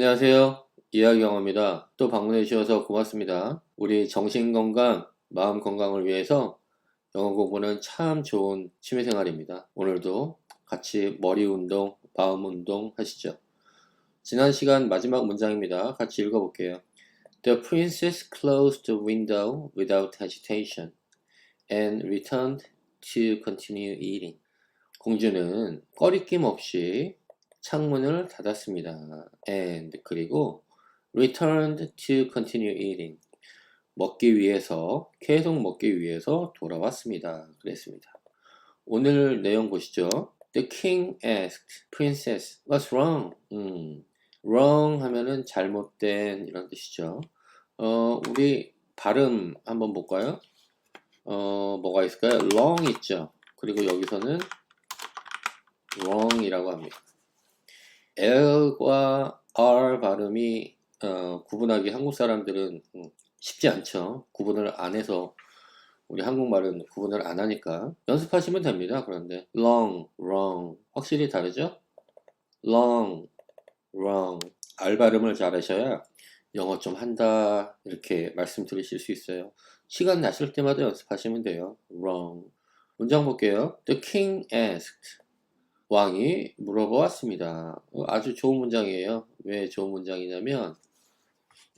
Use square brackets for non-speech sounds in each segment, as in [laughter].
안녕하세요. 이야기영어입니다. 또 방문해 주셔서 고맙습니다. 우리 정신건강, 마음 건강을 위해서 영어 공부는 참 좋은 취미생활입니다. 오늘도 같이 머리 운동, 마음 운동 하시죠. 지난 시간 마지막 문장입니다. 같이 읽어볼게요. The princess closed the window without hesitation and returned to continue eating. 공주는 꺼리낌 없이 창문을 닫았습니다. and 그리고 returned to continue eating. 먹기 위해서 계속 먹기 위해서 돌아왔습니다. 그랬습니다. 오늘 내용 보시죠. The king asked princess, "What's wrong?" 음, wrong 하면은 잘못된 이런 뜻이죠. 어, 우리 발음 한번 볼까요? 어, 뭐가 있을까요? wrong 있죠. 그리고 여기서는 wrong이라고 합니다. L과 R 발음이 어, 구분하기 한국 사람들은 음, 쉽지 않죠. 구분을 안 해서 우리 한국말은 구분을 안 하니까 연습하시면 됩니다. 그런데 long, wrong 확실히 다르죠? long, wrong R 발음을 잘 하셔야 영어 좀 한다 이렇게 말씀드리실 수 있어요. 시간 나실 때마다 연습하시면 돼요. wrong 문장 볼게요. The king asked 왕이 물어보았습니다. 어, 아주 좋은 문장이에요. 왜 좋은 문장이냐면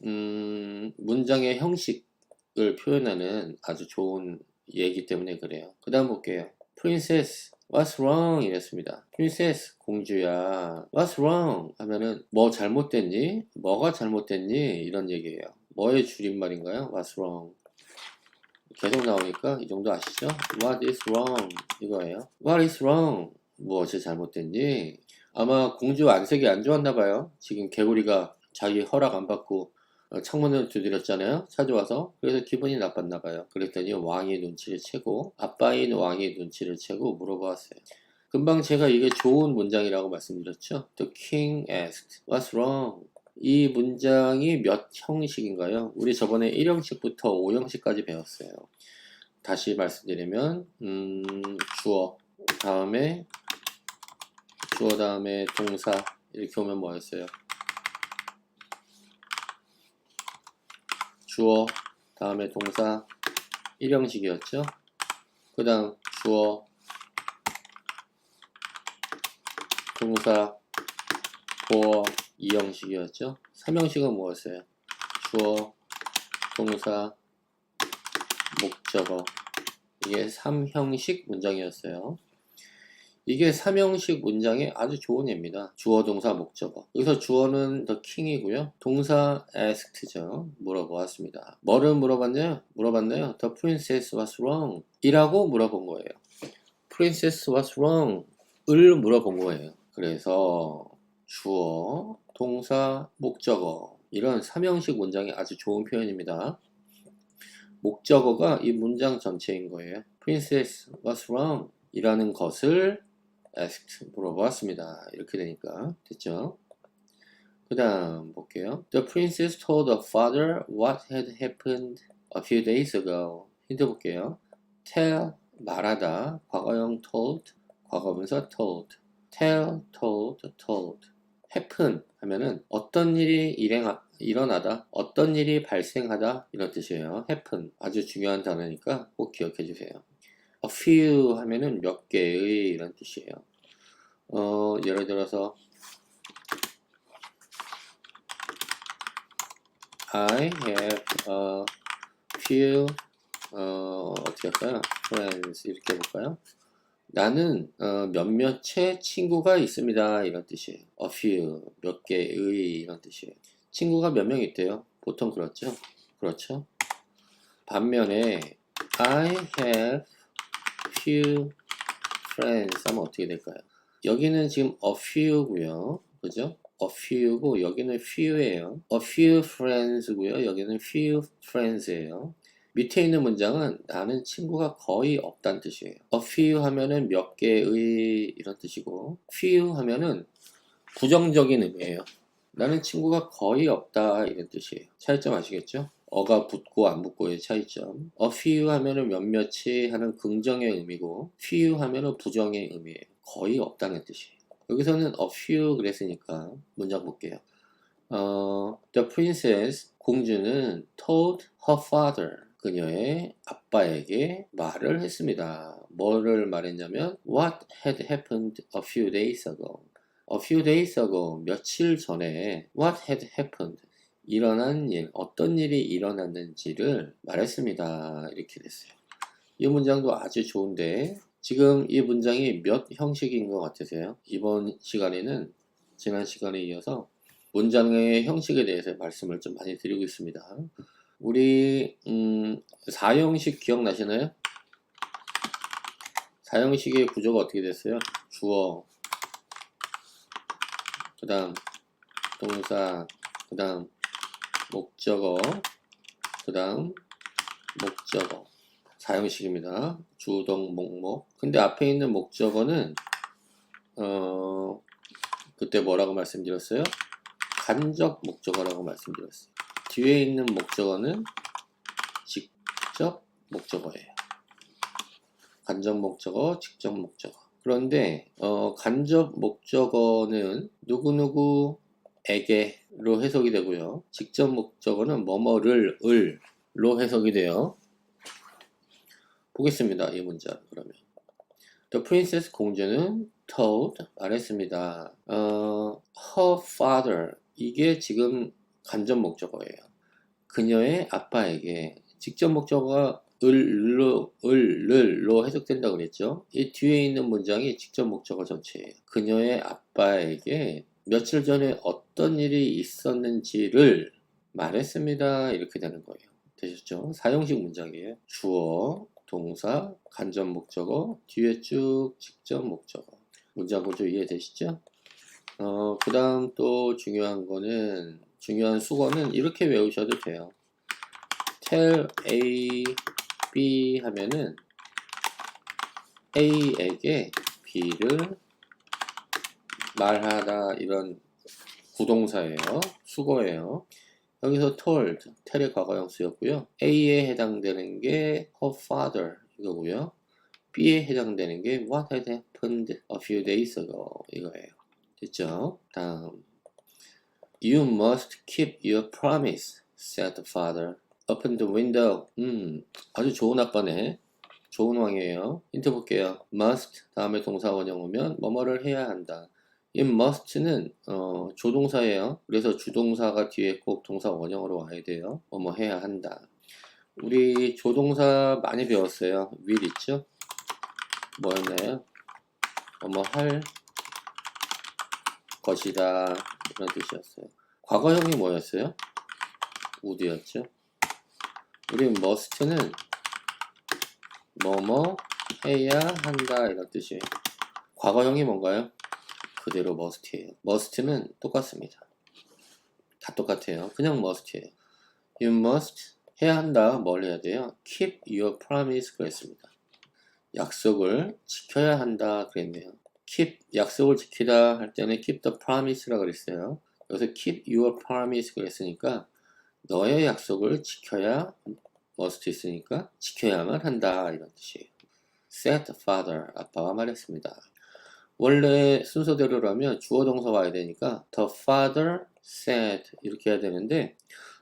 음, 문장의 형식을 표현하는 아주 좋은 예기 때문에 그래요. 그 다음 볼게요. Princess, what's wrong? 이랬습니다. Princess, 공주야. What's wrong? 하면은 뭐 잘못됐니? 뭐가 잘못됐니? 이런 얘기예요. 뭐의 줄임말인가요? What's wrong? 계속 나오니까 이 정도 아시죠? What is wrong? 이거예요. What is wrong? 무엇이 잘못됐니? 아마 공주 안색이 안 좋았나 봐요. 지금 개구리가 자기 허락 안 받고 어, 창문을 두드렸잖아요. 찾아와서. 그래서 기분이 나빴나 봐요. 그랬더니 왕이 눈치를 채고 아빠인 왕이 눈치를 채고 물어보았어요. 금방 제가 이게 좋은 문장이라고 말씀드렸죠. The king asked, what's wrong? 이 문장이 몇 형식인가요? 우리 저번에 1형식부터 5형식까지 배웠어요. 다시 말씀드리면 음, 주어 다음에 주어 다음에 동사 이렇게 오면 뭐였어요? 주어 다음에 동사 1형식이었죠. 그 다음 주어 동사 보어 2형식이었죠. 3형식은 뭐였어요? 주어 동사 목적어 이게 3형식 문장이었어요. 이게 3형식 문장의 아주 좋은 예입니다. 주어, 동사, 목적어. 여기서 주어는 the king이고요. 동사 asked죠. 물어보았습니다. 뭐를 물어봤나요? 물어봤나요? The princess was wrong. 이라고 물어본 거예요. princess was wrong. 을 물어본 거예요. 그래서 주어, 동사, 목적어. 이런 3형식 문장이 아주 좋은 표현입니다. 목적어가 이 문장 전체인 거예요. princess was wrong. 이라는 것을 asked 물어보았습니다. 이렇게 되니까 됐죠? 그 다음 볼게요. The princess told her father what had happened a few days ago. 힌트 볼게요. tell 말하다 과거형 told 과거분사 told tell told told happen 하면은 어떤 일이 일행하, 일어나다 어떤 일이 발생하다 이런 뜻이에요. happen 아주 중요한 단어니까 꼭 기억해 주세요. A few 하면은 몇 개의 이런 뜻이에요. 어, 예를 들어서 I have a few 어, 어떻게 할까요? friends 이렇게 해볼까요? 나는 어, 몇몇의 친구가 있습니다. 이런 뜻이에요. a few 몇 개의 이런 뜻이에요. 친구가 몇 명 있대요? 보통 그렇죠? 그렇죠? 반면에 I have few friends 하면 어떻게 될까요? 여기는 지금 a few고요. 그죠? a few고 여기는 few예요. a few friends고요. 여기는 few friends예요. 밑에 있는 문장은 나는 친구가 거의 없다는 뜻이에요. a few 하면은 몇 개의 이런 뜻이고 few 하면은 부정적인 의미예요. 나는 친구가 거의 없다 이런 뜻이에요. 차이점 아시겠죠? 어가 붙고 안 붙고의 차이점. a few 하면은 몇몇이 하는 긍정의 의미고 few 하면은 부정의 의미예요. 거의 없다는 뜻이에요. 여기서는 a few 그랬으니까 문장 볼게요. 어, the princess 공주는 told her father 그녀의 아빠에게 말을 했습니다. 뭐를 말했냐면 what had happened a few days ago. a few days ago 며칠 전에 what had happened 일어난 일, 어떤 일이 일어났는지를 말했습니다. 이렇게 됐어요. 이 문장도 아주 좋은데 지금 이 문장이 몇 형식인 것 같으세요? 이번 시간에는 지난 시간에 이어서 문장의 형식에 대해서 말씀을 좀 많이 드리고 있습니다. 우리 음, 4형식 기억나시나요? 4형식의 구조가 어떻게 됐어요? 주어, 그 다음 동사, 그 다음 목적어, 그 다음 목적어. 4형식입니다. 주동, 목목. 근데 앞에 있는 목적어는 어, 그때 뭐라고 말씀드렸어요? 간접 목적어라고 말씀드렸어요. 뒤에 있는 목적어는 직접 목적어예요. 간접 목적어, 직접 목적어. 그런데 어, 간접 목적어는 누구누구 에게로 해석이 되고요. 직접 목적어는 뭐뭐를 을로 해석이 돼요. 보겠습니다. 이 문장 그러면 The princess 공주는 told 말했습니다. 어, her father 이게 지금 간접 목적어예요. 그녀의 아빠에게 직접 목적어가 을로 을을로 해석된다고 그랬죠. 이 뒤에 있는 문장이 직접 목적어 전체예요. 그녀의 아빠에게 며칠 전에 어떤 일이 있었는지를 말했습니다. 이렇게 되는 거예요. 되셨죠? 사용식 문장이에요. 주어, 동사, 간접 목적어, 뒤에 쭉 직접 목적어. 문장 구조 이해되시죠? 어, 그 다음 또 중요한 거는, 중요한 수거는 이렇게 외우셔도 돼요. tell A, B 하면은 A에게 B를 말하다 이런 구동사예요. 수거예요. 여기서 told, tell의 과거형 쓰였고요. A에 해당되는 게 her father 이거고요. B에 해당되는 게 what had happened a few days ago 이거예요. 됐죠? 다음 You must keep your promise, said the father. Open the window. 음, 아주 좋은 아빠네. 좋은 왕이에요. 힌트 볼게요. must 다음에 동사 원형 오면 뭐뭐를 해야 한다. 이 must는 어, 조동사예요. 그래서 주동사가 뒤에 꼭 동사 원형으로 와야 돼요. 뭐 뭐 해야 한다. 우리 조동사 많이 배웠어요. will 있죠? 뭐였나요? 뭐뭐 할 것이다 이런 뜻이었어요. 과거형이 뭐였어요? would였죠. 우리 must는 뭐뭐 해야 한다 이런 뜻이에요. 과거형이 뭔가요? 그대로 must예요. must는 똑같습니다. 다 똑같아요. 그냥 must예요. You must 해야 한다. 뭘 해야 돼요? Keep your promise 그랬습니다. 약속을 지켜야 한다 그랬네요. Keep 약속을 지키다 할 때는 keep the promise라 그랬어요. 여기서 keep your promise 그랬으니까 너의 약속을 지켜야 must 있으니까 지켜야만 한다 이런 뜻이에요. said father 아빠가 말했습니다. 원래 순서대로라면 주어 동사 와야 되니까 the father said 이렇게 해야 되는데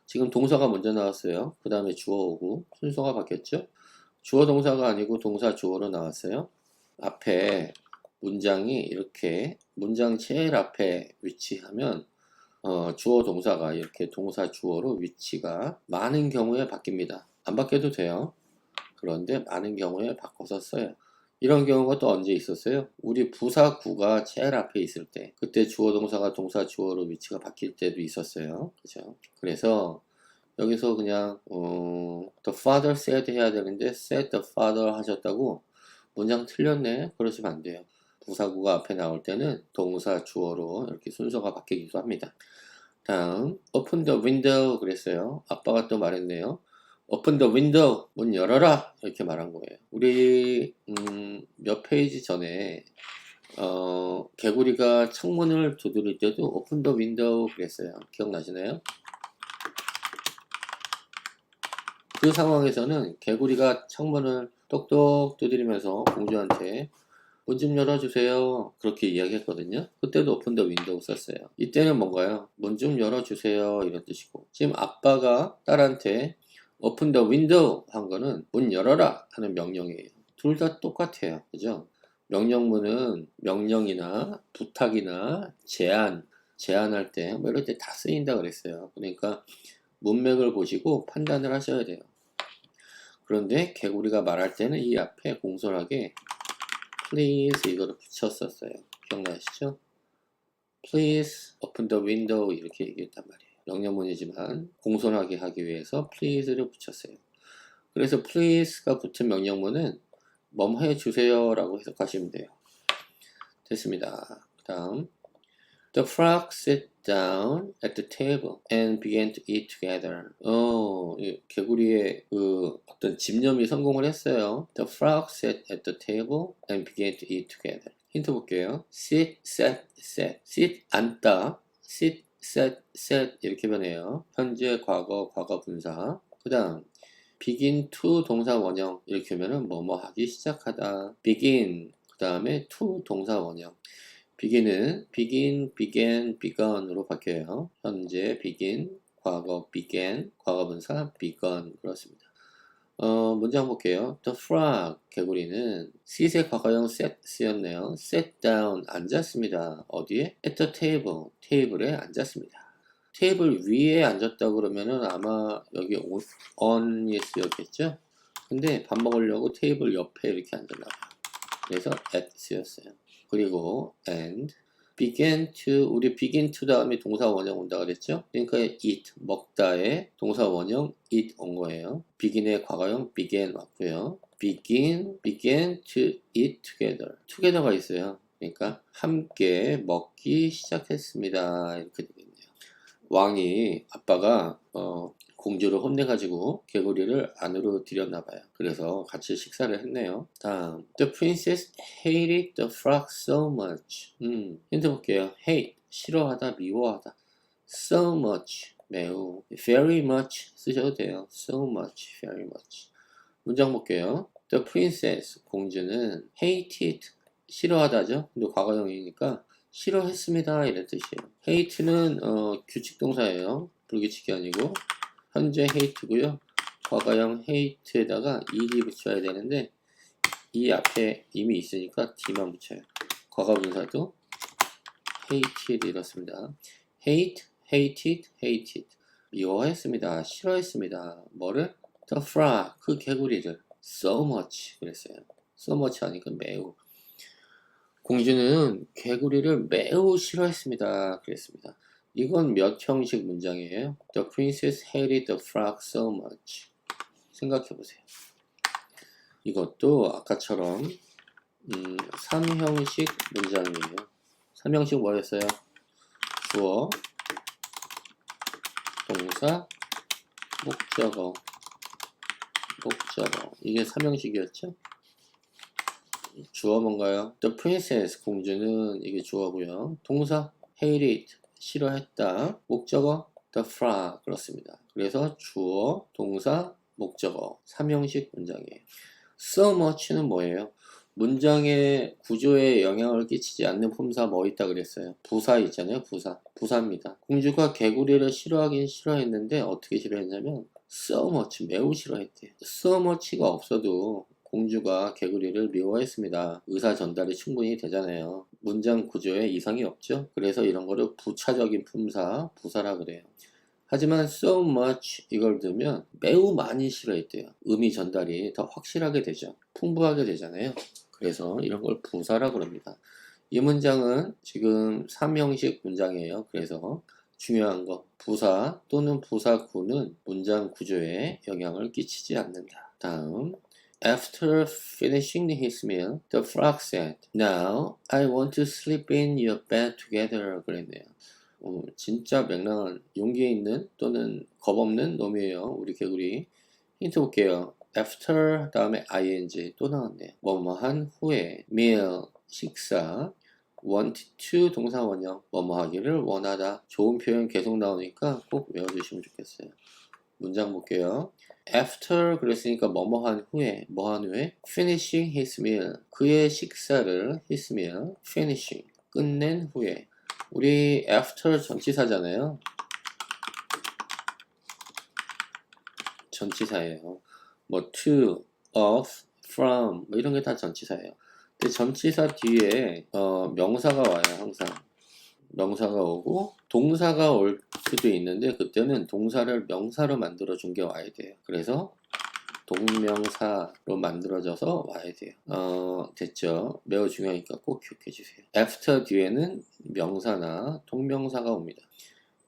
지금 동사가 먼저 나왔어요. 그 다음에 주어 오고 순서가 바뀌었죠. 주어 동사가 아니고 동사 주어로 나왔어요. 앞에 문장이 이렇게 문장 제일 앞에 위치하면 어, 주어 동사가 이렇게 동사 주어로 위치가 많은 경우에 바뀝니다. 안 바뀌어도 돼요. 그런데 많은 경우에 바꿔서 써요. 이런 경우가 또 언제 있었어요? 우리 부사구가 제일 앞에 있을 때 그때 주어 동사가 동사 주어로 위치가 바뀔 때도 있었어요. 그죠? 그래서 여기서 그냥 어, the father said 해야 되는데 said the father 하셨다고 문장 틀렸네. 그러시면 안 돼요. 부사구가 앞에 나올 때는 동사 주어로 이렇게 순서가 바뀌기도 합니다. 다음 open the window 그랬어요. 아빠가 또 말했네요. Open the window 문 열어라 이렇게 말한 거예요. 우리 음, 몇 페이지 전에 어, 개구리가 창문을 두드릴 때도 open the window 그랬어요. 기억나시나요? 그 상황에서는 개구리가 창문을 똑똑 두드리면서 공주한테 문좀 열어주세요. 그렇게 이야기했거든요. 그때도 오픈 더 윈도우 썼어요. 이때는 뭔가요? 문 좀 열어주세요. 이런 뜻이고. 지금 아빠가 딸한테 오픈 더 윈도우 한 거는 문 열어라 하는 명령이에요. 둘 다 똑같아요. 그죠? 명령문은 명령이나 부탁이나 제안, 제안할 때, 뭐 이럴 때 다 쓰인다 그랬어요. 그러니까 문맥을 보시고 판단을 하셔야 돼요. 그런데 개구리가 말할 때는 이 앞에 공손하게 please 이거를 붙였었어요. 기억나시죠? please open the window 이렇게 얘기했단 말이에요. 명령문이지만 공손하게 하기 위해서 please를 붙였어요. 그래서 please가 붙은 명령문은 뭐뭐 해주세요 라고 해석하시면 돼요. 됐습니다. 그 다음 The frog sat down at the table and began to eat together. 어, 이 개구리의 그 어떤 집념이 성공을 했어요. The frog sat at the table and began to eat together. 힌트 볼게요. sit, sat, sat. sit, 앉다. sit, sat, sat 이렇게 변해요. 현재, 과거, 과거 분사. 그 다음 begin to 동사 원형 이렇게 하면은 뭐뭐 하기 시작하다. begin 그 다음에 to 동사 원형. begin은 begin, began, begun으로 바뀌어요. 현재 begin, 과거 began, 과거 분사 begun 그렇습니다. 어, 문장 볼게요. The frog, 개구리는 sit의 과거형 set였네요. sat down, 앉았습니다. 어디에? at the table, 테이블에 앉았습니다. 테이블 위에 앉았다 그러면은 아마 여기 on yes였겠죠? 근데 밥 먹으려고 테이블 옆에 이렇게 앉았나 봐요. 그래서 at 쓰였어요. 그리고 and began to 우리 begin to 다음에 동사 원형 온다 그랬죠? 그러니까 eat 먹다의 동사 원형 eat 온 거예요. begin의 과거형 began 왔고요. begin began to eat together. together가 있어요. 그러니까 함께 먹기 시작했습니다. 이렇게. 왕이 아빠가 어, 공주를 혼내가지고 개구리를 안으로 들였나 봐요. 그래서 같이 식사를 했네요. 다음, The princess hated the frog so much. 음, 힌트 볼게요. hate, 싫어하다, 미워하다. so much, 매우. very much 쓰셔도 돼요. so much, very much. 문장 볼게요. The princess, 공주는 hated, 싫어하다죠. 근데 과거형이니까 싫어했습니다. 이런 뜻이에요. hate는 어, 규칙 동사예요. 불규칙이 아니고. 현재 hate고요. 과거형 hate에다가 ed 붙여야 되는데 이 앞에 이미 있으니까 d만 붙여요. 과거분사도 hated 이렇습니다. hate, hated, hated. 미워했습니다. 싫어했습니다. 뭐를? The frog, 그 개구리를. so much 그랬어요. so much 하니까 매우. 공주는 개구리를 매우 싫어했습니다. 그랬습니다. 이건 몇 형식 문장이에요? The princess hated the frog so much. 생각해 보세요. 이것도 아까처럼 음, 3형식 문장이에요. 3형식 뭐였어요? 주어, 동사, 목적어, 목적어. 이게 3형식이었죠? 주어 뭔가요? The princess, 공주는 이게 주어고요. 동사, hated, 싫어했다. 목적어, the frog. 그렇습니다. 그래서 주어, 동사, 목적어. 3형식 문장이에요. so much는 뭐예요? 문장의 구조에 영향을 끼치지 않는 품사 뭐 있다 그랬어요? 부사 있잖아요, 부사. 부사입니다. 공주가 개구리를 싫어하긴 싫어했는데 어떻게 싫어했냐면 so much, 매우 싫어했대요. so much가 없어도 공주가 개구리를 미워했습니다. 의사 전달이 충분히 되잖아요. 문장 구조에 이상이 없죠? 그래서 이런 거를 부차적인 품사, 부사라 그래요. 하지만 so much 이걸 넣으면 매우 많이 싫어했대요. 의미 전달이 더 확실하게 되죠. 풍부하게 되잖아요. 그래서 이런 걸 부사라 그럽니다. 이 문장은 지금 3형식 문장이에요. 그래서 중요한 거 부사 또는 부사구는 문장 구조에 영향을 끼치지 않는다. 다음 After finishing his meal, the frog said, Now I want to sleep in your bed together. 그랬네요. 어, 진짜 명랑한 용기 있는 또는 겁없는 놈이에요. 우리 개구리. 힌트 볼게요. After 다음에 ing 또 나왔네요. 뭐뭐한 후에 meal 식사 want to 동사 원형 뭐뭐 하기를 원하다 좋은 표현 계속 나오니까 꼭 외워주시면 좋겠어요. 문장 볼게요. After 그랬으니까 뭐뭐 한 후에 뭐한 후에 finishing his meal 그의 식사를 his meal finishing 끝낸 후에 우리 after 전치사잖아요. 전치사예요. 뭐 to, of, from 뭐 이런 게 다 전치사예요. 근데 전치사 뒤에 어, 명사가 와요 항상. 명사가 오고 동사가 올 수도 있는데 그때는 동사를 명사로 만들어 준 게 와야 돼요. 그래서 동명사로 만들어져서 와야 돼요. 어, 됐죠? 매우 중요하니까 꼭 기억해 주세요. after 뒤에는 명사나 동명사가 옵니다.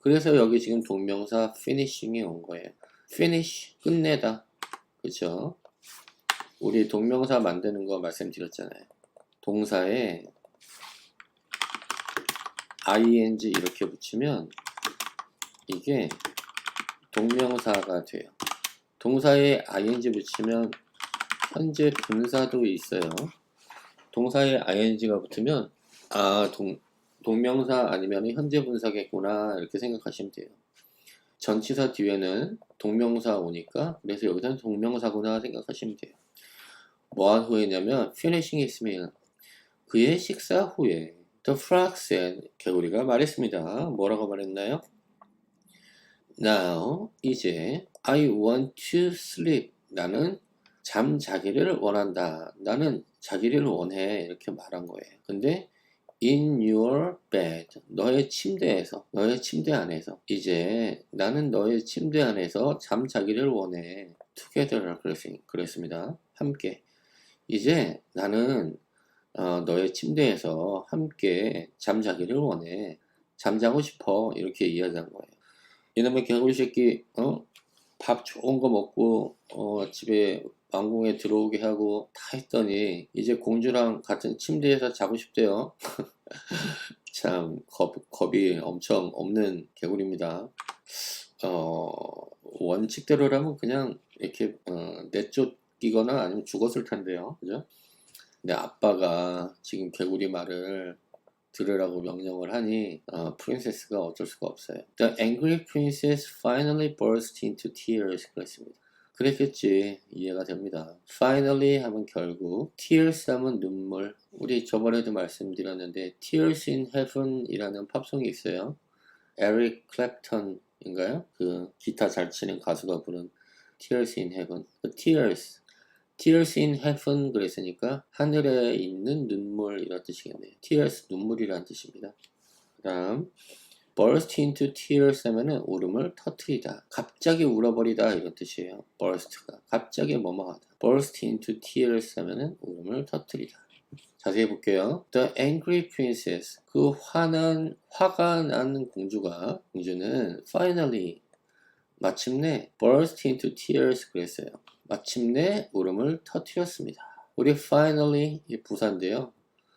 그래서 여기 지금 동명사 finishing이 온 거예요. finish 끝내다. 그렇죠? 우리 동명사 만드는 거 말씀드렸잖아요. 동사에 ing 이렇게 붙이면 이게 동명사가 돼요. 동사에 ing 붙이면 현재 분사도 있어요. 동사에 ing가 붙으면 아, 동, 동명사 아니면 현재 분사겠구나 이렇게 생각하시면 돼요. 전치사 뒤에는 동명사 오니까 그래서 여기서는 동명사구나 생각하시면 돼요. 뭐한 후에냐면 finishing meal 그의 식사 후에 The frog said 개구리가 말했습니다. 뭐라고 말했나요? Now 이제 I want to sleep 나는 잠 자기를 원한다. 나는 자기를 원해 이렇게 말한 거예요. 근데 in your bed 너의 침대에서 너의 침대 안에서 이제 나는 너의 침대 안에서 잠 자기를 원해 together 그랬- 그랬습니다. 함께 이제 나는 어, 너의 침대에서 함께 잠자기를 원해. 잠자고 싶어. 이렇게 이야기한 거예요. 이놈의 개구리 새끼, 어? 밥 좋은 거 먹고, 어, 집에 왕궁에 들어오게 하고 다 했더니, 이제 공주랑 같은 침대에서 자고 싶대요. [laughs] 참, 겁, 겁이 엄청 없는 개구리입니다. 어, 원칙대로라면 그냥 이렇게, 어, 내쫓기거나 아니면 죽었을 텐데요. 그죠? 근데 아빠가 지금 개구리 말을 들으라고 명령을 하니 어, 프린세스가 어쩔 수가 없어요. The angry princess finally burst into tears 그랬습니다. 그랬겠지 이해가 됩니다. Finally 하면 결국 tears 하면 눈물 우리 저번에도 말씀드렸는데 Tears in Heaven이라는 팝송이 있어요. 에릭 클랩턴인가요? 그 기타 잘 치는 가수가 부른 Tears in Heaven. 그 Tears Tears in Heaven 그랬으니까 하늘에 있는 눈물 이런 뜻이겠네요. Tears 눈물이란 뜻입니다. 그 다음 burst into tears 하면은 울음을 터트리다. 갑자기 울어버리다 이런 뜻이에요. burst가 갑자기 뭐뭐하다. burst into tears 하면은 울음을 터트리다. 자세히 볼게요. The angry princess 그 화난 화가 난 공주가 공주는 finally 마침내 burst into tears 그랬어요. 마침내 울음을 터뜨렸습니다. 우리 finally 이 부사인데요.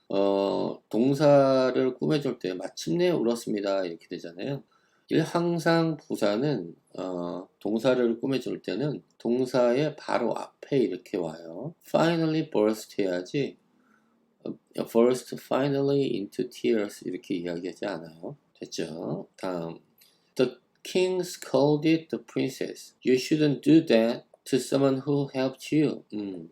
어, 동사를 꾸며줄 때 마침내 울었습니다 이렇게 되잖아요. 일 항상 부사는 어, 동사를 꾸며줄 때는 동사의 바로 앞에 이렇게 와요. finally burst 해야지 어, burst finally into tears 이렇게 이야기하지 않아요. 됐죠? 다음 The king scolded the princess. You shouldn't do that to someone who helped you. 음.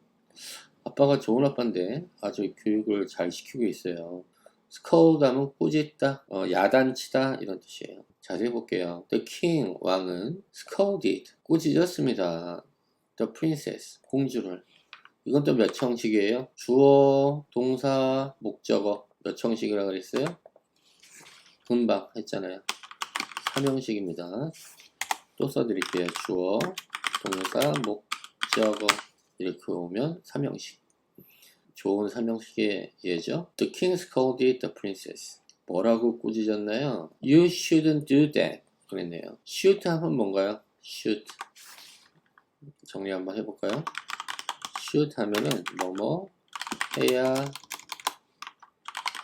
아빠가 좋은 아빠인데 아주 교육을 잘 시키고 있어요. scold 하면 꾸짖다, 어, 야단치다 이런 뜻이에요. 자세히 볼게요. The king, 왕은 scolded, 꾸짖었습니다. The princess, 공주를. 이건 또 몇 형식이에요? 주어, 동사, 목적어 몇 형식이라 그랬어요? 금방 했잖아요. 3형식입니다. 또 써드릴게요. 주어, 동사, 목적어 이렇게 오면 3형식. 좋은 3형식의 예죠. The king scolded the princess. 뭐라고 꾸짖었나요? You shouldn't do that. 그랬네요. should 하면 뭔가요? should. 정리 한번 해볼까요? should 하면은 뭐뭐 해야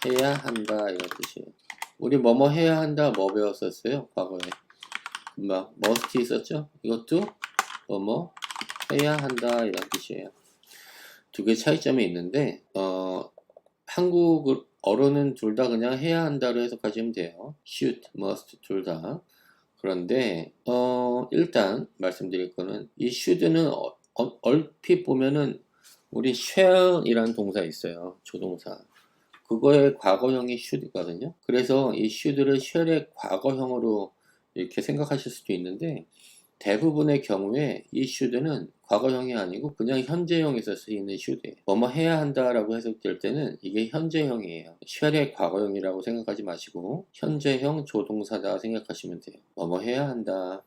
해야 한다 이런 뜻이에요. 우리 뭐뭐 해야 한다 뭐 배웠었어요? 과거에. 금방 must 있었죠? 이것도 뭐뭐 해야 한다 이런 뜻이에요. 두 개 차이점이 있는데 어, 한국 어른은 둘다 그냥 해야 한다로 해석하시면 돼요. should, must 둘 다. 그런데 어, 일단 말씀드릴 거는 이 should는 어- 어- 얼핏 보면은 우리 shall이라는 동사 있어요. 조동사. 그거의 과거형이 should거든요. 그래서 이 should를 shall의 과거형으로 이렇게 생각하실 수도 있는데 대부분의 경우에 이 should는 과거형이 아니고 그냥 현재형에서 쓰이는 should예요. 뭐뭐 해야 한다라고 해석될 때는 이게 현재형이에요. shall의 과거형이라고 생각하지 마시고 현재형 조동사다 생각하시면 돼요. 뭐뭐 해야 한다.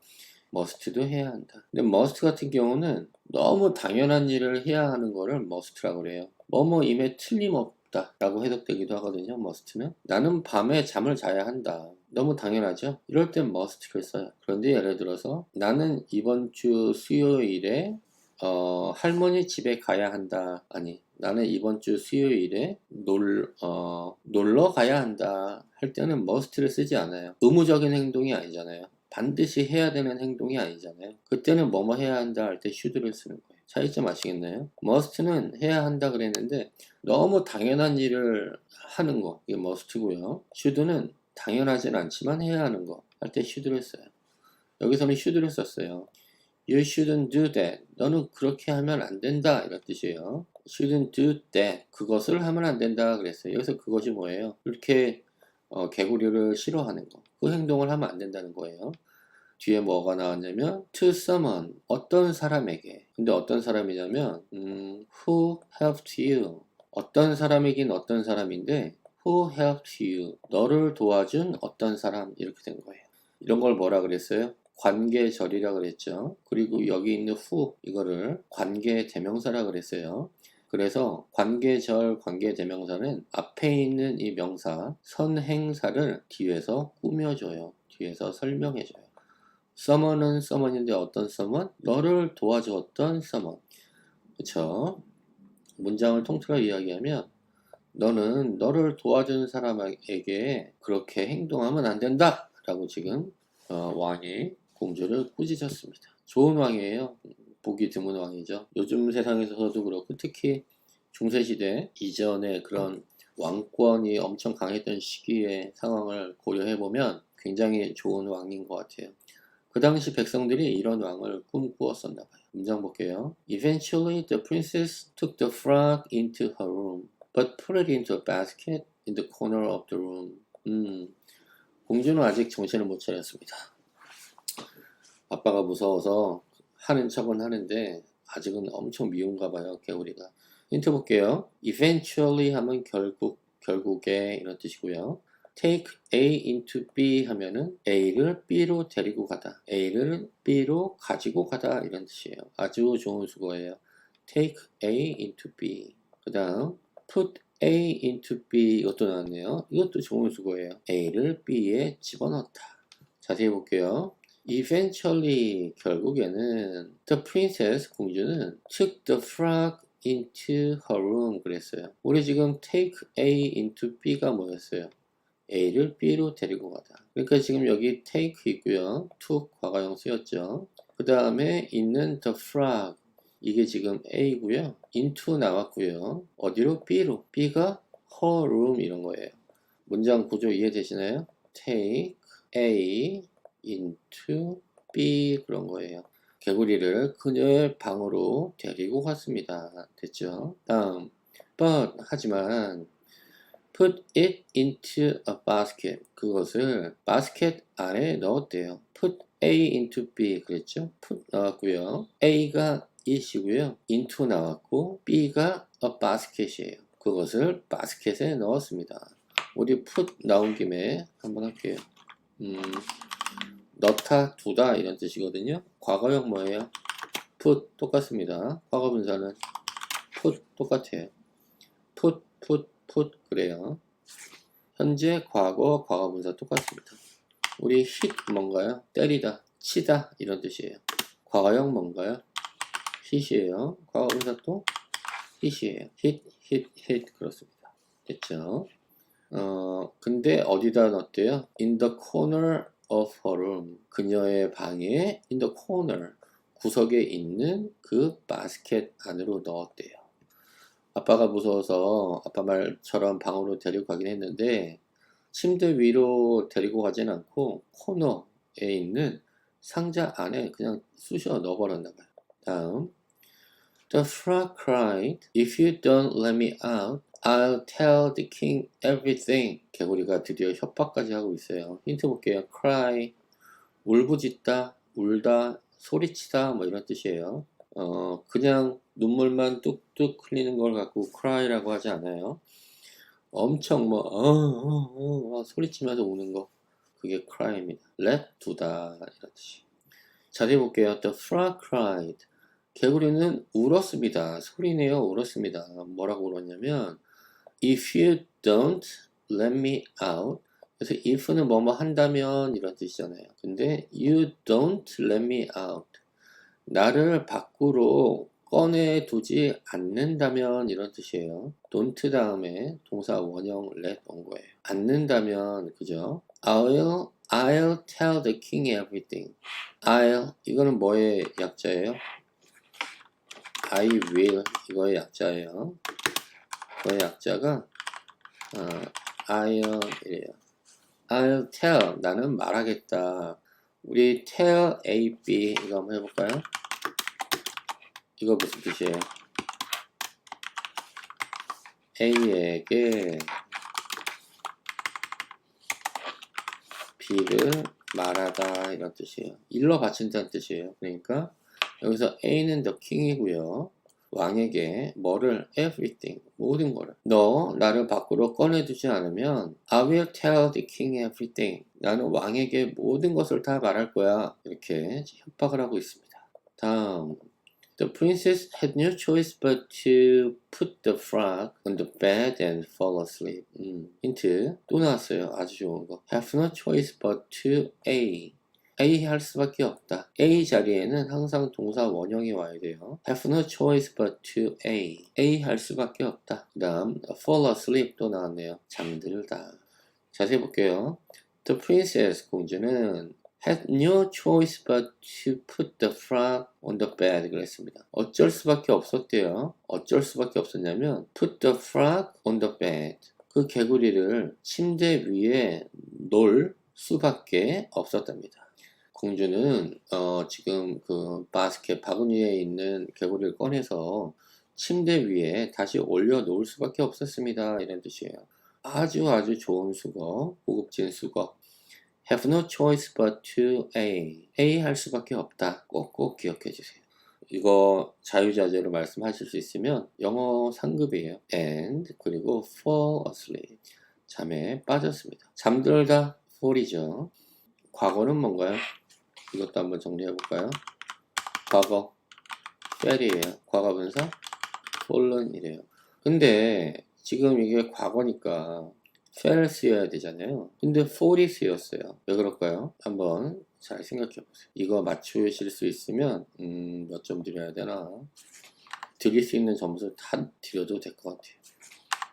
must도 해야 한다. 근데 must 같은 경우는 너무 당연한 일을 해야 하는 거를 must라고 그래요. 뭐뭐임에 틀림없 다 라고 해석되기도 하거든요. must는. 나는 밤에 잠을 자야 한다. 너무 당연하죠? 이럴 땐 must를 써요. 그런데 예를 들어서 나는 이번 주 수요일에 어, 할머니 집에 가야 한다. 아니, 나는 이번 주 수요일에 놀, 어, 놀러 가야 한다. 할 때는 must를 쓰지 않아요. 의무적인 행동이 아니잖아요. 반드시 해야 되는 행동이 아니잖아요. 그때는 뭐뭐 해야 한다 할 때 should를 쓰는 거예요. 차이점 아시겠나요? must는 해야 한다 그랬는데 너무 당연한 일을 하는 거 이게 must고요. should는 당연하진 않지만 해야 하는 거 할때 should를 써요. 여기서는 should를 썼어요. You shouldn't do that. 너는 그렇게 하면 안 된다. 이런 뜻이에요. shouldn't do that. 그것을 하면 안 된다. 그랬어요. 여기서 그것이 뭐예요? 이렇게 어, 개구리를 싫어하는 거. 그 행동을 하면 안 된다는 거예요. 뒤에 뭐가 나왔냐면 to someone 어떤 사람에게 근데 어떤 사람이냐면 음, who helped you 어떤 사람이긴 어떤 사람인데 who helped you 너를 도와준 어떤 사람 이렇게 된 거예요 이런 걸 뭐라 그랬어요 관계절이라 그랬죠 그리고 여기 있는 who 이거를 관계 대명사라 그랬어요 그래서 관계절, 관계 대명사는 앞에 있는 이 명사, 선행사를 뒤에서 꾸며줘요. 뒤에서 설명해줘요. 서머는 서머인데 어떤 서먼? 너를 도와주었던 서먼. 그쵸? 문장을 통틀어 이야기하면 너는 너를 도와준 사람에게 그렇게 행동하면 안 된다! 라고 지금 어, 왕이 공주를 꾸짖었습니다. 좋은 왕이에요. 보기 드문 왕이죠. 요즘 세상에서도 그렇고 특히 중세시대 이전에 그런 왕권이 엄청 강했던 시기의 상황을 고려해 보면 굉장히 좋은 왕인 것 같아요. 그 당시 백성들이 이런 왕을 꿈꾸었었나 봐요. 문장 볼게요. Eventually the princess took the frog into her room, but put it into a basket in the corner of the room. 음, 공주는 아직 정신을 못 차렸습니다. 아빠가 무서워서 하는 척은 하는데 아직은 엄청 미운가 봐요 개구리가 힌트 볼게요 eventually 하면 결국 결국에 이런 뜻이고요 take A into B 하면은 A를 B로 데리고 가다 A를 B로 가지고 가다 이런 뜻이에요 아주 좋은 수거예요 take A into B 그 다음 put A into B 이것도 나왔네요 이것도 좋은 수거예요 A를 B에 집어넣다 자세히 볼게요 Eventually 결국에는 the princess 공주는 took the frog into her room 그랬어요. 우리 지금 take A into B가 뭐였어요? A를 B로 데리고 가다. 그러니까 지금 여기 take 있고요. took 과거형 쓰였죠. 그 다음에 있는 the frog 이게 지금 A고요. into 나왔고요. 어디로? B로. B가 her room 이런 거예요. 문장 구조 이해되시나요? take A into B 그런 거예요. 개구리를 그녀의 방으로 데리고 갔습니다. 됐죠? 다음, but 하지만 put it into a basket 그것을 basket 안에 넣었대요. put A into B 그랬죠? put 나왔고요. A가 it이고요. into 나왔고 B가 a basket이에요. 그것을 바스켓에 넣었습니다. 우리 put 나온 김에 한번 할게요. 음, 넣다, 두다 이런 뜻이거든요. 과거형 뭐예요? put 똑같습니다. 과거 분사는 put 똑같아요. put, put, put 그래요. 현재, 과거, 과거 분사 똑같습니다. 우리 hit 뭔가요? 때리다, 치다 이런 뜻이에요. 과거형 뭔가요? hit이에요. 과거 분사 또 hit이에요. hit, hit, hit 그렇습니다. 됐죠? 어, 근데 어디다 넣었대요? in the corner of her room. 그녀의 방에 in the corner 구석에 있는 그 바스켓 안으로 넣었대요. 아빠가 무서워서 아빠 말처럼 방으로 데리고 가긴 했는데 침대 위로 데리고 가진 않고 코너에 있는 상자 안에 그냥 쑤셔 넣어버렸나 봐요. 다음 The frog cried, If you don't let me out, I'll tell the king everything. 개구리가 드디어 협박까지 하고 있어요. 힌트 볼게요. cry, 울부짖다, 울다, 소리치다 뭐 이런 뜻이에요. 어, 그냥 눈물만 뚝뚝 흘리는 걸 갖고 cry라고 하지 않아요. 엄청 뭐, 어, 어, 어, 소리치면서 우는 거. 그게 cry입니다. let, 두다, 이런 뜻이. 자세히 볼게요. The frog cried. 개구리는 울었습니다. 소리내어 울었습니다. 뭐라고 울었냐면, if you don't let me out. 그래서 if는 뭐뭐 한다면 이런 뜻이잖아요. 근데 you don't let me out. 나를 밖으로 꺼내 두지 않는다면 이런 뜻이에요. don't 다음에 동사 원형 let 온 거예요. 않는다면 그죠? I'll I'll tell the king everything. I'll 이거는 뭐의 약자예요? I will 이거의 약자예요. 이거의 약자가 어, I'll 이래요. I'll tell 나는 말하겠다. 우리 tell A, B 이거 한번 해볼까요? 이거 무슨 뜻이에요? A에게 B를 말하다 이런 뜻이에요. 일러 바친다는 뜻이에요. 그러니까 여기서 A는 the king이고요. 왕에게 뭐를 everything 모든 거를 너 나를 밖으로 꺼내두지 않으면 I will tell the king everything 나는 왕에게 모든 것을 다 말할 거야 이렇게 협박을 하고 있습니다. 다음 The princess had no choice but to put the frog on the bed and fall asleep. 음, 힌트 또 나왔어요. 아주 좋은 거. Have no choice but to A. A 할 수밖에 없다. A 자리에는 항상 동사 원형이 와야 돼요. Have no choice but to A. A 할 수밖에 없다. 그 다음 fall asleep 또 나왔네요. 잠들다. 자세히 볼게요. The princess 공주는 had no choice but to put the frog on the bed 그랬습니다. 어쩔 수밖에 없었대요. 어쩔 수밖에 없었냐면 put the frog on the bed 그 개구리를 침대 위에 놓을 수밖에 없었답니다. 공주는 어, 지금 그 바스켓 바구니에 있는 개구리를 꺼내서 침대 위에 다시 올려 놓을 수밖에 없었습니다. 이런 뜻이에요. 아주 아주 좋은 수거, 고급진 수거. Have no choice but to A. A 할 수밖에 없다. 꼭 꼭 기억해 주세요. 이거 자유자재로 말씀하실 수 있으면 영어 상급이에요. and 그리고 fall asleep. 잠에 빠졌습니다. 잠들다 fall이죠. 과거는 뭔가요? 이것도 한번 정리해 볼까요? 과거 fell이에요. 과거 분사 fallen이래요. 근데 지금 이게 과거니까 fell 쓰여야 되잖아요. 근데 쓰였어요. 왜 그럴까요? 한번 잘 생각해 보세요. 이거 맞추실 수 있으면 음, 몇 점 드려야 되나? 드릴 수 있는 점수 다 드려도 될 것 같아요.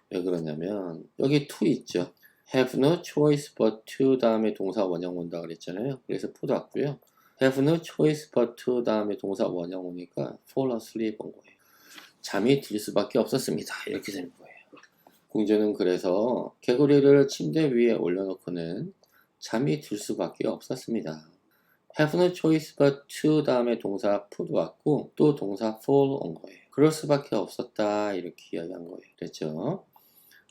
왜 그러냐면 여기 to 있죠. have no choice but to 다음에 동사 원형 온다 그랬잖아요. 그래서 put 왔고요. have no choice but to 다음에 동사 원형 오니까 fall asleep 온 거예요. 잠이 들 수밖에 없었습니다. 이렇게 되는 거예요. 공주는 그래서 개구리를 침대 위에 올려놓고는 잠이 들 수밖에 없었습니다. have no choice but to 다음에 동사 put 왔고 또 동사 fall 온 거예요. 그럴 수밖에 없었다 이렇게 이야기한 거예요. 그랬죠?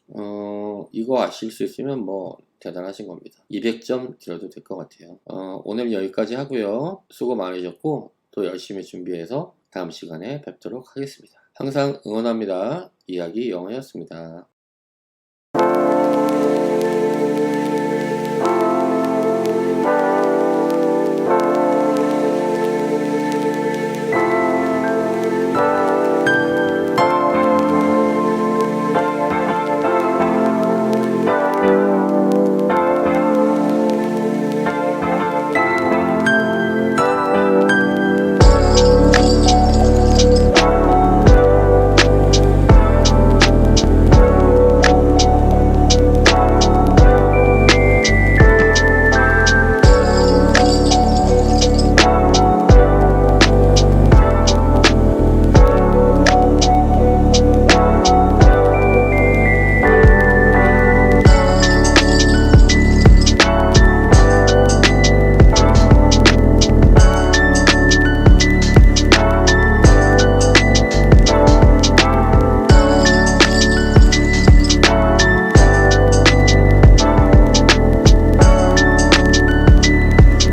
어, 이거 아실 수 있으면 뭐 대단하신 겁니다. 200점 드려도 될 것 같아요. 어, 오늘 여기까지 하고요. 수고 많으셨고 또 열심히 준비해서 다음 시간에 뵙도록 하겠습니다. 항상 응원합니다. 이야기 영어였습니다.